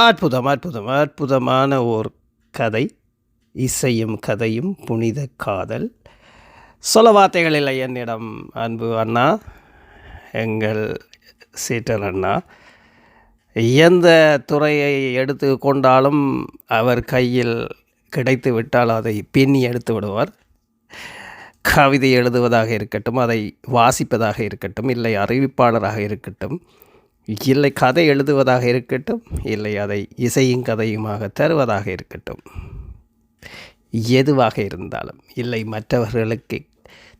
அற்புதம் அற்புதம் அற்புதமான ஓர் கதை. இசையும் கதையும் புனித காதல். சொல்ல வார்த்தைகள் இல்லை என்னிடம் அன்பு அண்ணா. எங்கள் சீட்டர் அண்ணா. எந்த துறையை எடுத்து கொண்டாலும் அவர் கையில் கிடைத்து விட்டால் அதை பின்னி எடுத்து விடுவார். கவிதை எழுதுவதாக இருக்கட்டும் அதை வாசிப்பதாக இருக்கட்டும் இல்லை அறிவிப்பாளராக இருக்கட்டும் இல்லை கதை எழுதுவதாக இருக்கட்டும் இல்லை அதை இசையும் கதையுமாக தருவதாக இருக்கட்டும். எதுவாக இருந்தாலும் இல்லை மற்றவர்களுக்கு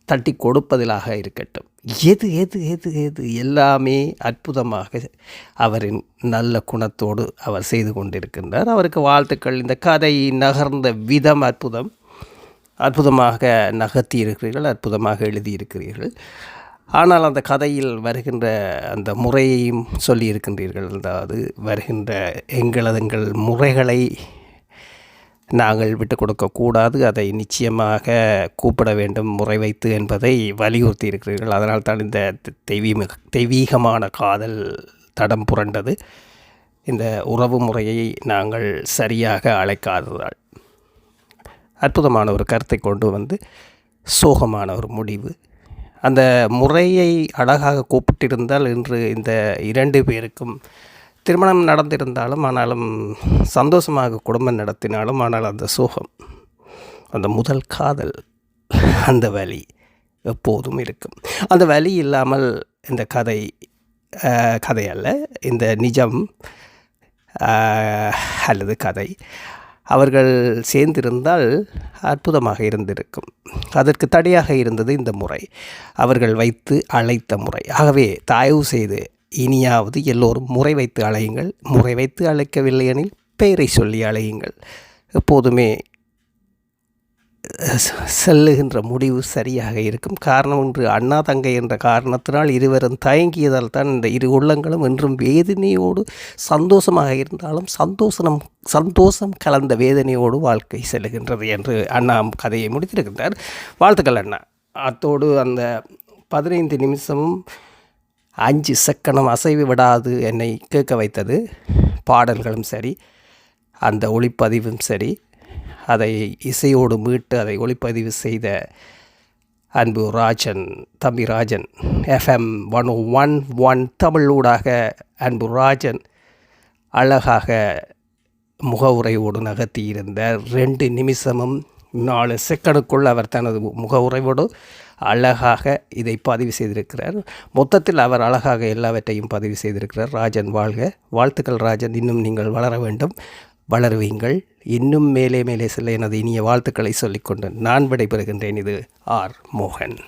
தட்டி கொடுப்பதிலாக இருக்கட்டும். எது எது எது எது எல்லாமே அற்புதமாக அவரின் நல்ல குணத்தோடு அவர் செய்து கொண்டிருக்கின்றார். அவருக்கு வாழ்த்துக்கள். இந்த கதை நகர்ந்த விதம் அற்புதம். அற்புதமாக நகர்த்தி இருக்கிறீர்கள் அற்புதமாக எழுதியிருக்கிறீர்கள். ஆனால் அந்த கதையில் வருகின்ற அந்த முறையையும் சொல்லியிருக்கின்றீர்கள். அதாவது வருகின்ற எங்களது எங்கள் முறைகளை நாங்கள் விட்டு கொடுக்கக்கூடாது அதை நிச்சயமாக கூப்பிட வேண்டும் முறை வைத்து என்பதை வலியுறுத்தி இருக்கிறீர்கள் அதனால் தான் இந்த தெய்வீக தெய்வீகமான காதல் தடம் புரண்டது. இந்த உறவு முறையை நாங்கள் சரியாக அழைக்காததால். அற்புதமான ஒரு கருத்தை கொண்டு வந்து சோகமான ஒரு முடிவு. அந்த முறையை அழகாக கூப்பிட்டிருந்தால் இன்று இந்த இரண்டு பேருக்கும் திருமணம் நடந்திருந்தாலும் ஆனாலும் சந்தோஷமாக குடும்பம் நடத்தினாலும் ஆனால் அந்த சோகம் அந்த முதல் காதல் அந்த வலி எப்போதும் இருக்கும். அந்த வலி இல்லாமல் இந்த கதை கதை அல்ல. இந்த நிஜம் அல்லது கதை. அவர்கள் சேர்ந்திருந்தால் அற்புதமாக இருந்திருக்கும். அதற்கு தடையாக இருந்தது இந்த முறை. அவர்கள் வைத்து அழைத்த முறை. ஆகவே தயவு செய்து இனியாவது எல்லோரும் முறை வைத்து அழையுங்கள் முறை வைத்து அழைக்கவில்லை எனில் பெயரை சொல்லி அழையுங்கள் எப்போதுமே செல்லுகின்ற முடிவு சரியாக இருக்கும். காரணம் ஒன்று அண்ணா தங்கை என்ற காரணத்தினால் இருவரும் தயங்கியதால் தான் இந்த இரு உள்ளங்களும் என்றும் வேதனையோடு சந்தோஷமாக இருந்தாலும் சந்தோஷம் சந்தோஷம் கலந்த வேதனையோடு வாழ்க்கை செல்லுகின்றது என்று அண்ணா கதையை முடித்திருக்கின்றார். வாழ்த்துக்கள் அண்ணா. அத்தோடு அந்த பதினைந்து நிமிஷமும் அஞ்சு செக்கனம் அசைவு விடாது என்னை கேட்க வைத்தது. பாடல்களும் சரி அந்த ஒளிப்பதிவும் சரி. அதை இசையோடு மீட்டு அதை ஒளிப்பதிவு செய்த அன்பு ராஜன் தம்பி Rajan FM one one one தமிழூடாக Anbu Rajan அழகாக முகவுரையோடு நகர்த்தி ரெண்டு நிமிஷமும் நாலு செக்கனுக்குள் அவர் தனது முகவுரையோடு அழகாக இதை பதிவு செய்திருக்கிறார். மொத்தத்தில் அவர் அழகாக எல்லாவற்றையும் பதிவு செய்திருக்கிறார். ராஜன் வாழ்க. வாழ்த்துக்கள் ராஜன். இன்னும் நீங்கள் வளர வேண்டும். வளருவீங்கள். இன்னும் மேலே மேலே செல்ல எனது இனிய வாழ்த்துக்களை சொல்லிக்கொண்டு நான் விடைபெறுகின்றேன். இது ஆர் மோகன்.